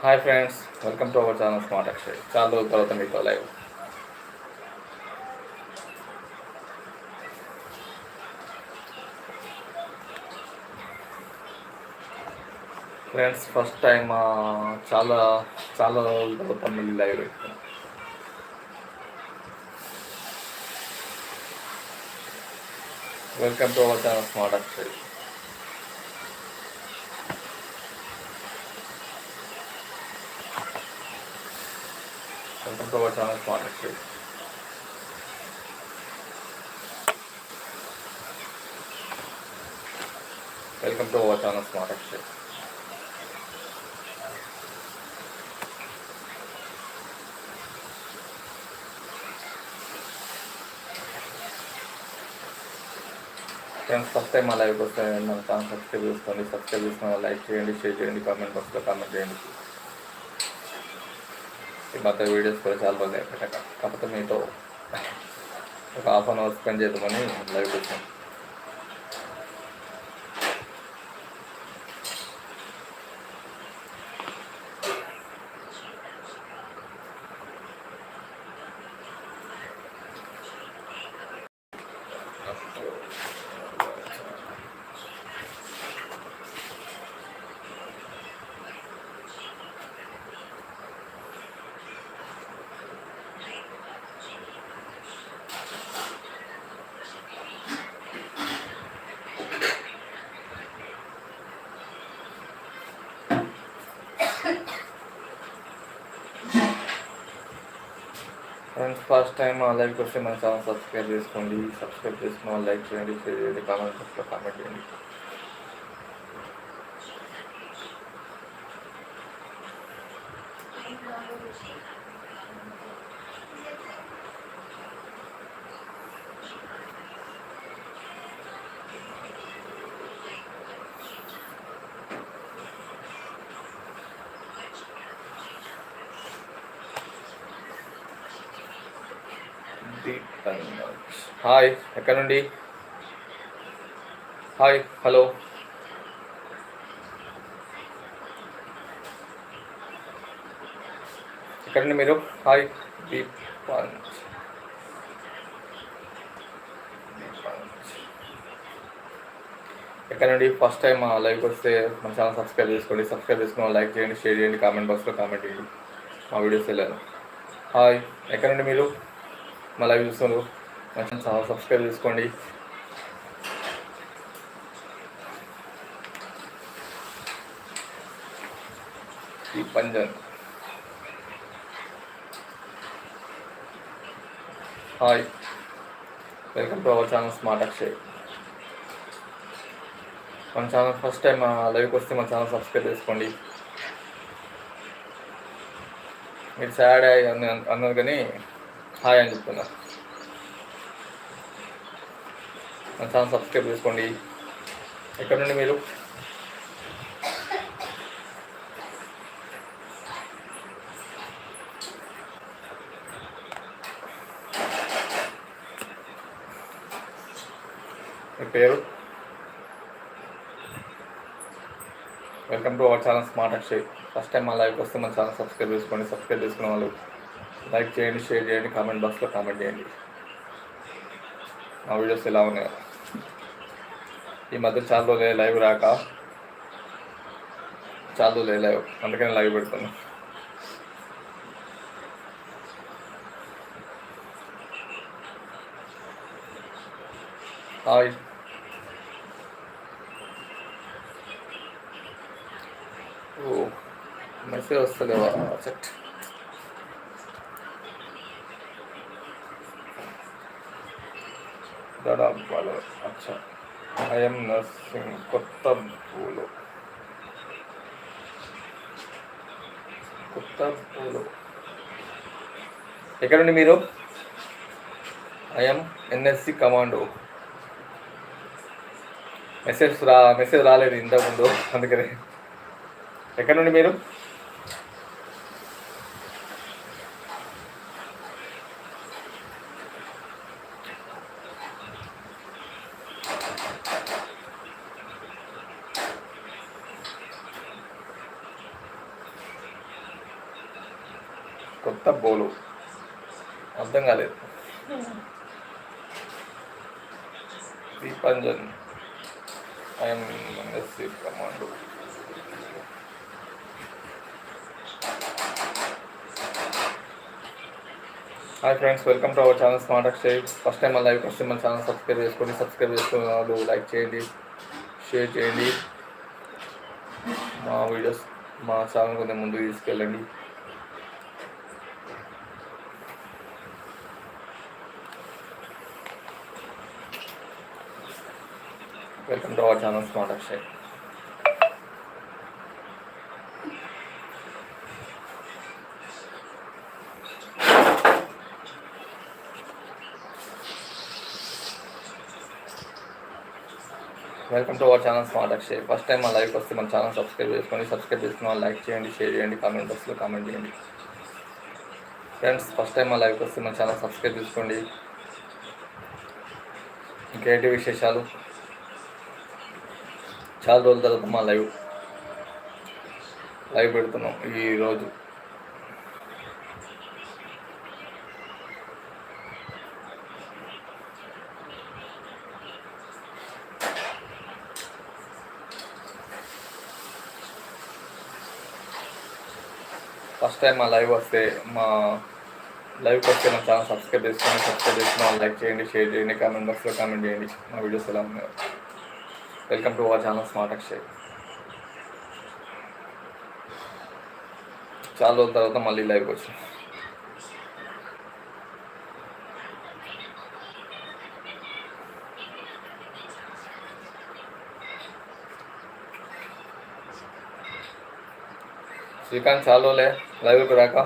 Hi friends welcome to our channel smart Akshay చాలా రోజుల తర్వాత మీతో లైవ్ ఫ్రెండ్స్ ఫస్ట్ టైం చాలా చాలా రోజుల తర్వాత మళ్ళీ live welcome to our channel smart Akshay welcome to our channel smart Akshay welcome to our channel smart Akshay friends first time మా లైవ్కి వస్తే మన ఛానల్ సబ్స్క్రైబ్ చేసుకోండి సబ్స్క్రైబ్ చేసుకున్న లైక్ చేయండి షేర్ చేయండి కామెంట్ బాక్స్లో కామెంట్ చేయండి. ఈ వీడియోస్ కూడా చాలా బాగా పెట్టక కాకపోతే మీతో ఒక హాఫ్ అన్ అవర్ స్పెండ్ చేద్దామని లైవ్ వచ్చాను ఫ్రెండ్స్ ఫస్ట్ టైం మా లైవ్కి వస్తే మన ఛానల్ సబ్స్క్రైబ్ చేసుకోండి. సబ్స్క్రైబ్ చేసుకున్న లైక్ చేయండి షేర్ చేయండి కామెంట్ బాక్స్లో కామెంట్ చేయండి. హాయ్ ఎక్కడ నుండి? Hi hello. ఎక్కడండి మీరు? హాయ్ దీప్ పంచ్ ఎక్కడ నుండి? ఫస్ట్ టైం మా లైవ్కి వస్తే మన ఛానల్ సబ్స్క్రైబ్ చేసుకోండి సబ్స్క్రైబ్ చేసుకుని లైక్ చేయండి షేర్ చేయండి కామెంట్ బాక్స్లో కామెంట్ చేయండి. మా వీడియోస్ వెళ్ళారు హాయ్ ఎక్కడ నుండి మీరు? మా లైవ్ చూస్తున్నారు. కొంచెం చాలా సబ్స్క్రైబ్ చేసుకోండి. ఈ పంజన్ hi. Welcome to our channel smart Akshay. మన ఛానల్ ఫస్ట్ టైం లైవ్కి వస్తే మన ఛానల్ సబ్స్క్రైబ్ చేసుకోండి. మీరు సాడ్ అని అన్నారు కానీ హాయ్ అని చెప్తున్నారు. మన ఛానల్ సబ్స్క్రైబ్ చేసుకోండి. ఎక్కడ నుండి మీరు? మీ పేరు? Welcome to our channel smart Akshay first time మా లైవ్కి వస్తే మన ఛానల్ సబ్స్క్రైబ్ చేసుకోండి. సబ్స్క్రైబ్ చేసుకున్న వాళ్ళు లైక్ చేయండి షేర్ చేయండి కామెంట్ బాక్స్లో కామెంట్ చేయండి. నా వీడియోస్ ఎలా ఉన్నాయో. ఈ మధ్య చాలా రోజులే లైవ్ రాక చాలా రోజులే లైవ్ అందుకని లైవ్ పెడుతున్నాను హాయ్. ఓ మెసేజ్ వస్తలేవా చెట్. దడాబాలు అచ్చా ఐఎం నర్సింగ్ కొత్త పూలు కొత్త పూలు ఎక్కడండి మీరు? I'm NSC commando. మెసేజ్ రా మెసేజ్ రాలేదు ఇంతకుముందు అందుకని. ఎక్కడ నుండి మీరు? SC commando hi friends welcome to our channel smart Akshay first time మా లైవ్ వస్తే మన ఛానల్ సబ్స్క్రైబ్ చేసుకోండి సబ్స్క్రైబ్ చేసుకున్న వాళ్ళు లైక్ చేయండి షేర్ చేయండి. మా వీడియోస్ మా ఛానల్ కొంచెం ముందుకు తీసుకెళ్ళండి. Welcome to our channel smart Akshay welcome to our channel smart Akshay first time మా లైవ్కి వస్తే మన ఛానల్ సబ్స్క్రైబ్ చేసుకోండి సబ్స్క్రైబ్ చేసుకున్న వాళ్ళు లైక్ చేయండి షేర్ చేయండి కామెంట్ బాక్స్లో కామెంట్ చేయండి. ఫ్రెండ్స్ ఫస్ట్ టైం మా లైవ్కి వస్తే మన ఛానల్ సబ్స్క్రైబ్ చేసుకోండి. ఇంకేంటి విశేషాలు? చాలా రోజుల తర్వాత మా లైవ్. లైవ్ పెడుతున్నాం ఈరోజు ఫస్ట్ టైం మా లైవ్ వస్తే మా లైవ్కి వస్తే మా ఛానల్ సబ్స్క్రైబ్ చేసుకోండి సబ్స్క్రైబ్ చేసుకుని లైక్ చేయండి షేర్ చేయండి కామెంట్ బాక్స్లో కామెంట్ చేయండి. మా వీడియోస్ ఎలా ఉన్నాయో. Welcome to our channel smart Akshay. చాలా రోజుల తర్వాత మళ్ళీ లైవ్కి వచ్చాం. శ్రీకాంత్ చాలోలే లైవ్కి రాక.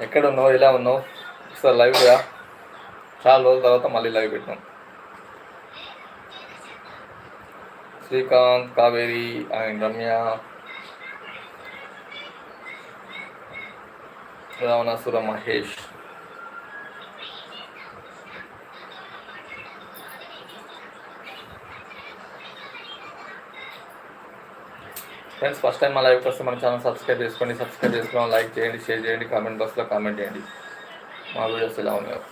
ఎక్కడ ఉన్నావు? ఎలా ఉన్నావు? ఒకసారి లైవ్ రా. చాలా రోజుల తర్వాత మళ్ళీ లైవ్ పెట్టినాం. Srikanth Kaveri and Ramya Ravanasura Mahesh friends first time మా లైవ్కి వస్తే మన ఛానల్ సబ్స్క్రైబ్ చేసుకోండి సబ్స్క్రైబ్ చేసుకోండి లైక్ చేయండి షేర్ చేయండి కామెంట్ బాక్స్లో కామెంట్ చేయండి. మా వీడియోస్ ఎలా ఉన్నాయో.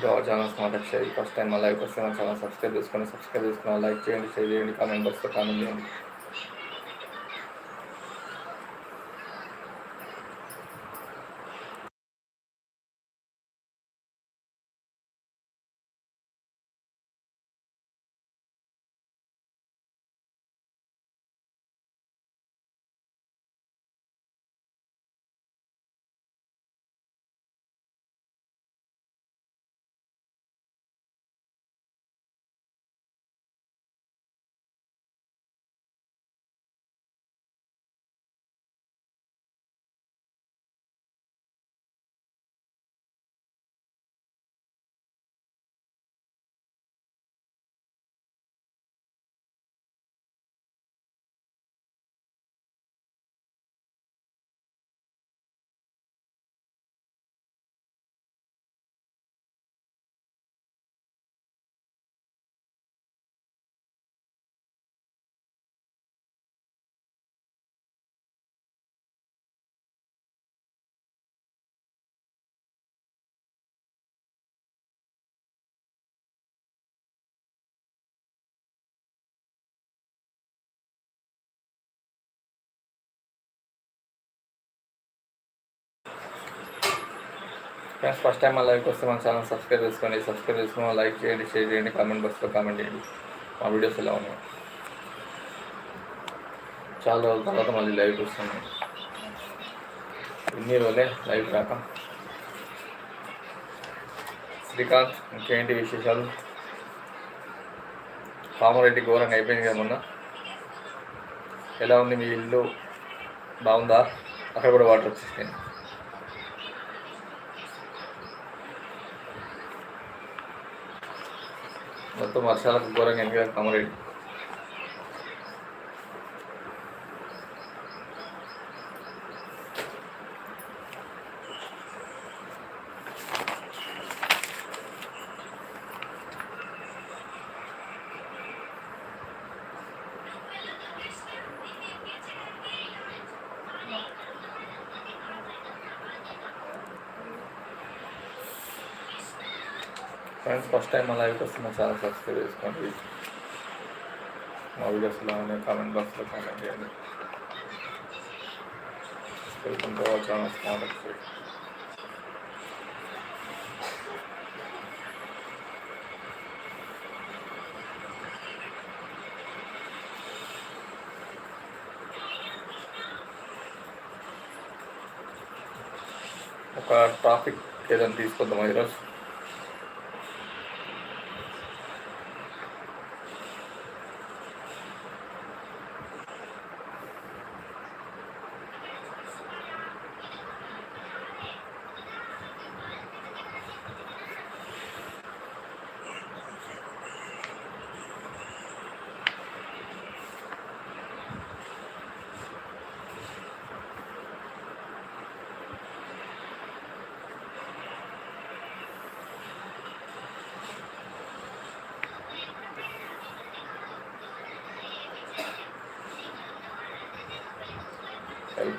Channel smart Akshay first time మా లైవ్కి వస్తే మా ఛానల్ సబ్స్క్రైబ్ చేసుకోండి సబ్స్క్రైబ్ చేసుకుని లైక్ చేయండి షేర్ చేయండి కామెంట్ బాక్స్లో కామెంట్ చేయండి. ఫ్రెండ్స్ ఫస్ట్ టైం మా లైవ్కి వస్తే మన ఛానల్ సబ్స్క్రైబ్ చేసుకోండి. సబ్స్క్రైబ్ చేసుకుని లైక్ చేయండి షేర్ చేయండి కామెంట్ బాక్స్లో కామెంట్ చేయండి. మా వీడియోస్ ఎలా ఉన్నాయి? చాలా రోజుల తర్వాత మళ్ళీ లైవ్కి వస్తున్నాం. ఇన్ని రోజులే లైవ్ రాక. శ్రీకాంత్ ఇంకేంటి విశేషాలు? కామారెడ్డి ఘోరంగా అయిపోయింది కదా మొన్న. ఎలా ఉంది మీ ఇల్లు? బాగుందా? అక్కడ కూడా వాటర్ వచ్చేసాయి మొత్తం వర్షాలకు ఘోరంగా ఎనిమిది కమరేడు ఫ్రెండ్స్ ఫస్ట్ టైం మా లైవ్కి వస్తే మా ఛానల్ సబ్స్క్రైబ్ చేసుకోండి మా వీడియోస్లో కామెంట్ బాక్స్లో కామెంట్ చేయండి welcome to our channel smart expect ఒక టాపిక్ ఏదైనా తీసుకొద్దామా ఈరోజు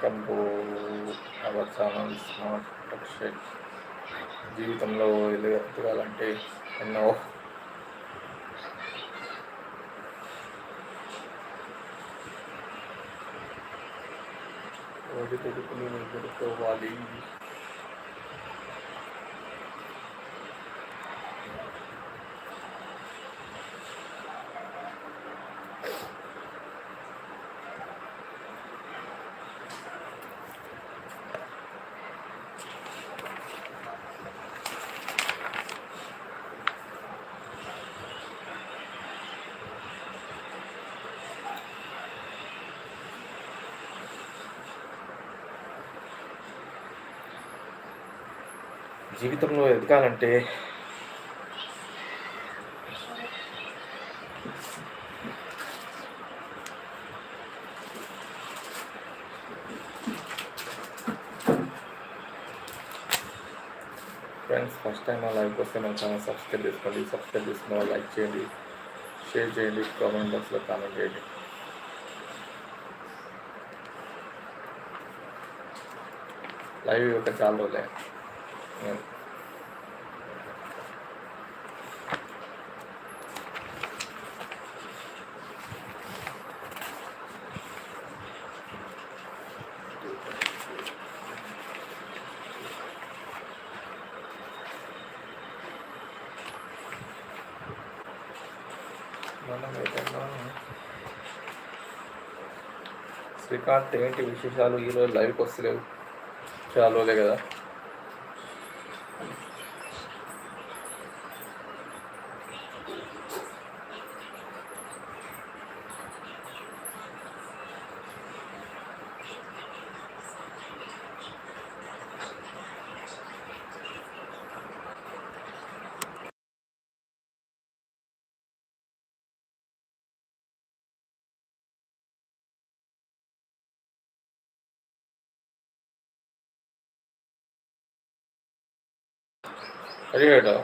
welcome to our channel smart Akshay. జీవితంలో ఎదగాలంటే ఎన్నో ఒడిదుడుకులు ఎదుర్కోవాలి. జీవితంలో ఎదగాలంటే ఫ్రెండ్స్ ఫస్ట్ టైం ఆ లైవ్కి వస్తే మన ఛానల్ సబ్స్క్రైబ్ చేసుకోండి. సబ్స్క్రైబ్ చేసుకున్న వాళ్ళు లైక్ చేయండి. షేర్ చేయండి. కామెంట్ బాక్స్లో కామెంట్ చేయండి. లైవ్ యొక్క చాలా రోజులే. మనం ఏదైనా శ్రీకాంత్ ఏంటి విశేషాలు ఈరోజు లైవ్కి వస్తలేవు చాలా రోజులే కదా ശരി കേട്ടോ?